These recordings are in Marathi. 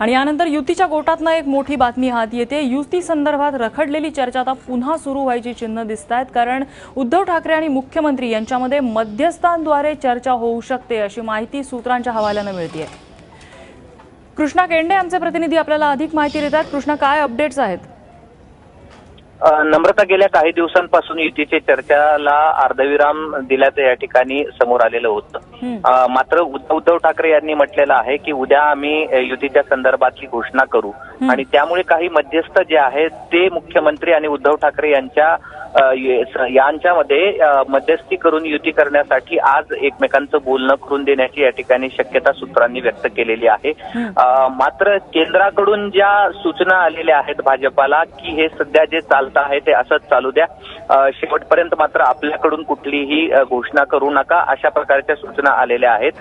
आणि यानंतर युतीच्या गोटातनं एक मोठी बातमी हात येते. युती संदर्भात रखडलेली चर्चा आता पुन्हा सुरू व्हायची चिन्ह दिसत आहेत कारण उद्धव ठाकरे आणि मुख्यमंत्री यांच्यामध्ये मध्यस्थांद्वारे चर्चा होऊ शकते अशी माहिती सूत्रांच्या हवाल्यानं मिळते कृष्णा केंडे आमचे प्रतिनिधी आपल्याला अधिक माहिती देतात. कृष्णा काय अपडेट्स आहेत? नम्रता गेल्या काही दिवसांपासून युतीच्या चर्चाला अर्धविराम दिल्याचं या ठिकाणी समोर आलेलं होतं. मात्र उद्ध- उद्धव ठाकरे यांनी म्हटलेलं आहे की उद्या आम्ही युतीच्या संदर्भातली घोषणा करू. आणि त्यामुळे काही मध्यस्थ जे आहेत ते मुख्यमंत्री आणि उद्धव ठाकरे यांच्या यांच्यामध्ये मध्यस्थी करून युती करण्यासाठी आज एकमेकांचं बोलणं करून देण्याची या ठिकाणी शक्यता सूत्रांनी व्यक्त केलेली आहे. मात्र केंद्राकडून ज्या सूचना आलेल्या आहेत भाजपाला की हे सध्या जे चालतं आहे ते असंच चालू द्या. शेवटपर्यंत मात्र आपल्याकडून कुठलीही घोषणा करू नका अशा प्रकारच्या सूचना आलेल्या आहेत.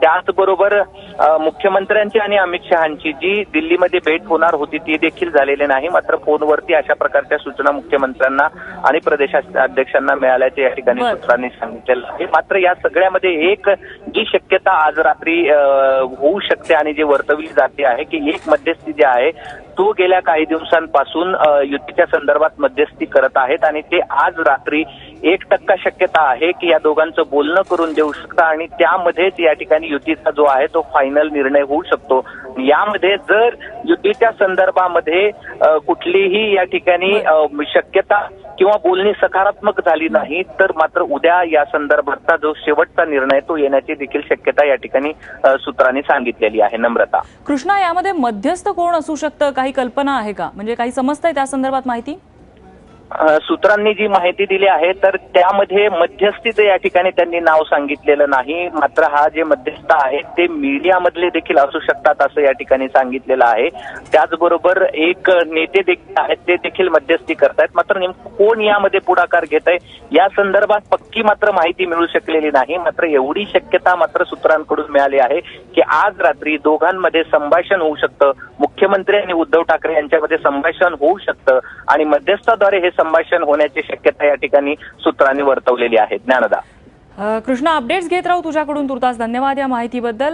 त्याचबरोबर मुख्यमंत्र्यांची आणि अमित शहाची जी दिल्लीमध्ये भेट होणार होती ती देखील झालेली नाही. मात्र फोनवरती अशा प्रकारच्या सूचना मुख्यमंत्र्यांना आणि प्रदेशाध्यक्षांना मिळाल्याचे या ठिकाणी. सूत्रांनी सांगितलेलं आहे. मात्र या सगळ्यामध्ये एक जी शक्यता आज रात्री होऊ शकते आणि जी वर्तवली जाते आहे की एक मध्यस्थी जे आहे तो गेल्या काही दिवसांपासून युतीच्या संदर्भात मध्यस्थी करत आहेत आणि ते आज रात्री एक टक्का शक्यता आहे की या दोघांचं बोलणं करून देऊ शकतं आणि त्यामध्येच या ठिकाणी युतीचा जो आहे तो फायनल निर्णय होऊ शकतो. यामध्ये जर युतीच्या संदर्भामध्ये कुठलीही या ठिकाणी शक्यता किंवा बोलणी सकारात्मक झाली नाही तर मात्र उद्या या संदर्भातचा जो शेवटचा निर्णय तो येण्याची देखील शक्यता या ठिकाणी सूत्रांनी सांगितलेली आहे. नम्रता. कृष्णा यामध्ये मध्यस्थ कोण असू शकतं? काही कल्पना आहे का? म्हणजे काही समजतंय त्या संदर्भात माहिती? सूत्रांनी जी माहिती दिली आहे तर त्यामध्ये मध्यस्थीचं या ठिकाणी त्यांनी नाव सांगितलेलं नाही. मात्र हा जे मध्यस्थ आहेत ते मीडियामधले देखील असू शकतात असं या ठिकाणी सांगितलेलं आहे. त्याचबरोबर एक नेते देखील आहेत ते देखील मध्यस्थी करतायत. मात्र नेमकं कोण यामध्ये पुढाकार घेत आहे या संदर्भात पक्की मात्र माहिती मिळू शकलेली नाही. मात्र एवढी शक्यता मात्र सूत्रांकडून मिळाली आहे की आज रात्री दोघांमध्ये संभाषण होऊ शकतं. मुख्यमंत्री आणि उद्धव ठाकरे यांच्यामध्ये संभाषण होऊ शकतं आणि मध्यस्थाद्वारे हे संभाषण होण्याची शक्यता या ठिकाणी सूत्रांनी वर्तवलेली आहे. ज्ञानदा. कृष्णा अपडेट्स घेत राहू तुझ्याकडून तुर्तास धन्यवाद या माहितीबद्दल.